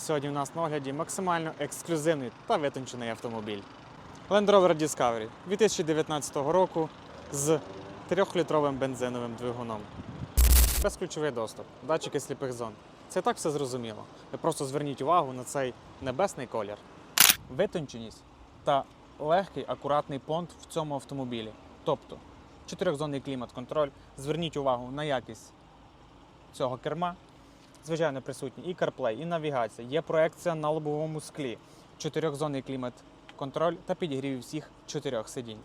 Сьогодні у нас на огляді максимально ексклюзивний та витончений автомобіль. Land Rover Discovery 2019 року з 3-літровим бензиновим двигуном. Безключовий доступ, датчики сліпих зон. Це так все зрозуміло. Ви просто зверніть увагу на цей небесний колір. Витонченість та легкий, акуратний понт в цьому автомобілі. Тобто чотирьохзонний клімат-контроль. Зверніть увагу на якість цього керма. Звичайно, присутні і CarPlay, і навігація. Є проекція на лобовому склі, чотирьохзонний клімат-контроль та підігрів всіх чотирьох сидінь.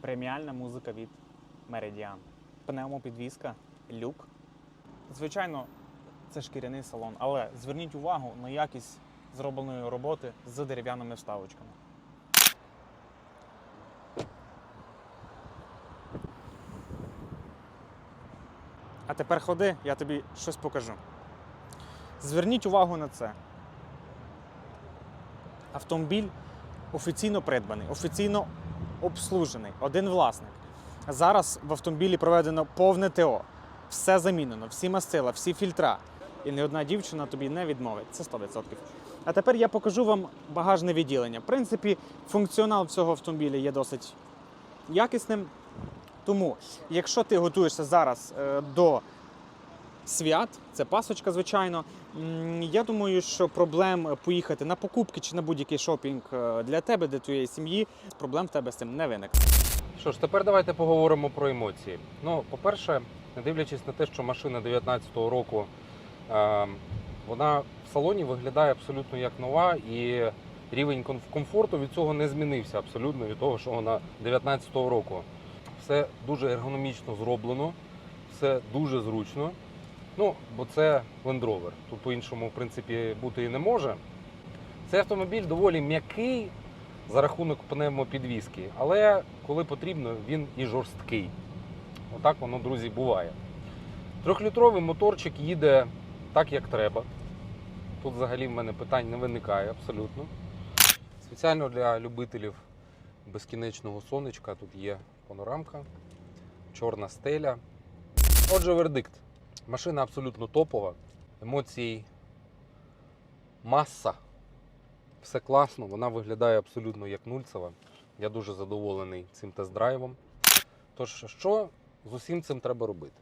Преміальна музика від Meridian. Пневмопідвізка, люк. Звичайно, це шкіряний салон, але зверніть увагу на якість зробленої роботи з дерев'яними вставочками. А тепер ходи, я тобі щось покажу. Зверніть увагу на це. Автомобіль офіційно придбаний, офіційно обслужений, один власник. Зараз в автомобілі проведено повне ТО. Все замінено, всі мастила, всі фільтра. І ні одна дівчина тобі не відмовить. Це 100%. А тепер я покажу вам багажне відділення. В принципі, функціонал цього автомобіля є досить якісним. Тому, якщо ти готуєшся зараз е, до свят, це пасочка, звичайно. Я думаю, що проблем поїхати на покупки чи на будь-який шопінг е, для тебе, для твоєї сім'ї, проблем в тебе з цим не виникне. Що ж, тепер давайте поговоримо про емоції. Ну, по-перше, не дивлячись на те, що машина 19-го року, е, вона в салоні виглядає абсолютно як нова, і рівень комфорту від цього не змінився абсолютно від того, що вона 19-го року. Все дуже ергономічно зроблено, все дуже зручно. Ну, бо це Land Rover. Тут по-іншому, в принципі, бути і не може. Цей автомобіль доволі м'який, за рахунок пневмопідвіски. Але коли потрібно, він і жорсткий. Отак воно, друзі, буває. Трьохлітровий моторчик їде так, як треба. Тут взагалі в мене питань не виникає абсолютно. Спеціально для любителів безкінечного сонечка тут є панорамка, чорна стеля. Отже, вердикт. Машина абсолютно топова, емоцій маса. Все класно, вона виглядає абсолютно як нульцева. Я дуже задоволений цим тест-драйвом. Тож, що з усім цим треба робити?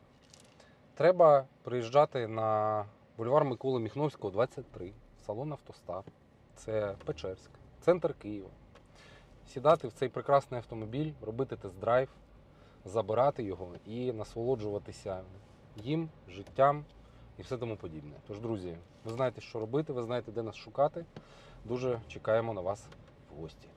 Треба приїжджати на бульвар Миколи Міхновського, 23, салон Автостар. Це Печерськ, центр Києва. Сідати в цей прекрасний автомобіль, робити тест-драйв, забирати його і насолоджуватися їм, життям і все тому подібне. Тож, друзі, ви знаєте, що робити, ви знаєте, де нас шукати. Дуже чекаємо на вас в гості.